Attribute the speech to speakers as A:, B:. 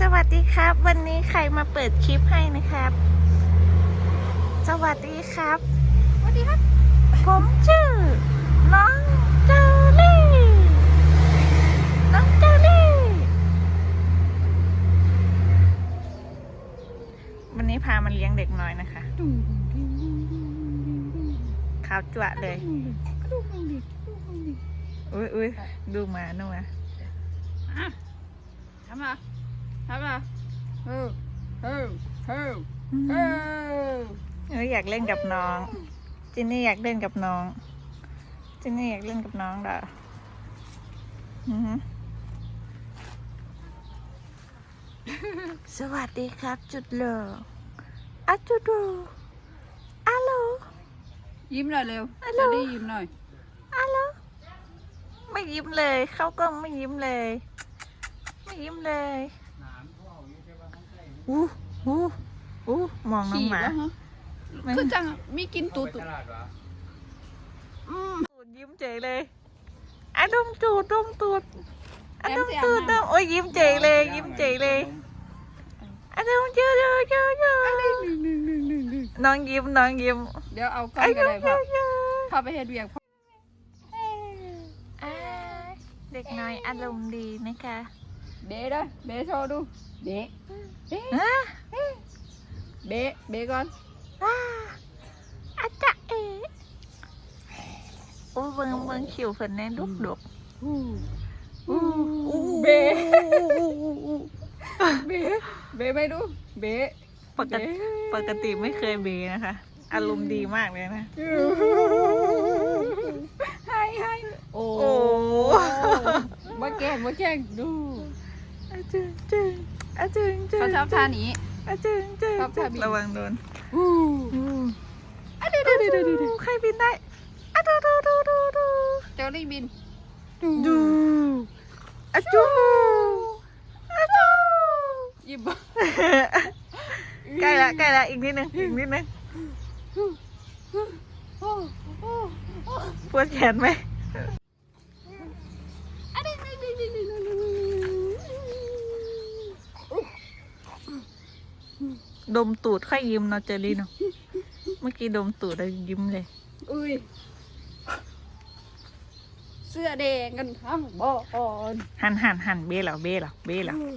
A: สวัสดีครับ วันนี้ใครมาเปิดคลิปให้นะครับ สวัสดีครับ
B: สวัสดีครับ
A: ผมชื่อ น้องเจอรี่ น้องเจอรี่ วันนี้พามันเลี้ยงเด็กน้อยนะคะ
B: ดุงดุงดุงดุงดุงดุง
A: ขาวจั่วะเลย
B: ดุงดุงดุงดุงดุงดุง
A: อุ้ยอุ้ยดูหมาหนูอะ
B: อะทำ มาทำมาเฮ้อเฮ้อเฮ้อเฮ้อ
A: เอ้ยอยากเล่นกับน้อง จินนี่อยากเล่นกับน้อง จินนี่อยากเล่นกับน้องเหรออือฮึสวัสดีครับ จุดเลออะจุดโลอัลโหล
B: ยิ้มหน่อยเร็ว
A: ฮัลโหล
B: จะได้ยิ้มหน่อย
A: อัลโหลไม่ยิ้มเลย เข้ากล้องไม่ยิ้มเลย ไม่ยิ้มเลย อู้อู้อู้มองน้อง
B: ขี่
A: หมา
B: วะฮะ
A: ไม่
B: คือจังมีกินตูดอืม
A: ตูดยิ้มเจ๋เลยอะดมตูดดมตูดอะดม
B: แอมสิ
A: ตูดด
B: อาบ
A: ม
B: น้ำ
A: โอ้ยยิ้มเจ๋เลย ยิ้มเจ๋เลยอะดมเจ๋เจ๋เจ๋เจ๋
B: หนึ่งหนึ่งหนึ่งหนึ่งหนึ่ง
A: น้องยิ้มน้องยิ้ม
B: เดี๋ยวเอาก้อ
A: อะ
B: นกัน
A: ด
B: เล
A: ม
B: ย
A: เจ๋
B: พ่อ
A: เจ๋
B: พาไปเฮ็ดเวียกพ่อ
A: อ่าเด็กน้อยอารมณ์ดีนะคะ
B: เบะด้วยเบะโชว์ดูเบะเบะ
A: ฮะ
B: เบะเบะก่อน
A: ว้าอาจะเอ๋โอ้เบิ่งเบิ่งขิวเพิ่นแน่ดุกดุก
B: อู้
A: อู้
B: เบะเบะเบะไม่ดูเบะ
A: ปกติปกติไม่เคยเบนะคะ อารมณ์ดีมากเลยนะ
B: ให้ให้โอ้
A: โอ้
B: มาแกล้งมาแกล้งดู
A: อา จึงจึงอาจึงจึง
B: เขาชอบท่านี้
A: อาจึงจึง
B: ชอบท่าบิน
A: ระวังโดน
B: อู้
A: อู้
B: อะเดี๋ยวเดี๋ยวเดี๋ยวเดี๋ยวเดี๋ยว
A: ใครบินได้อะดูดูดูดูดู
B: เจอรี่บิน
A: ดูอะจูอะจู
B: หยิบ
A: ใกล้ละใกล้ละอีกนิดนึงอีกนิดนึง
B: โอ้โอ้โอ้
A: ปวดแขนไหม
B: อะเดี๋ยวเดี๋ยวเดี๋ยวเดี๋ยวเดี๋ยวเดี๋ยว
A: ดมตูดค่อยยิ้มเนาะเจอรี่เนาะเมื่อกี้ดมตูดแล้วยิ้มเลย
B: อุ้ย เสื้อแดงกันทั้งบ่อน
A: หันหันหันเบ้เหรอเบ้เหรอเบ้เหรอ
B: อืม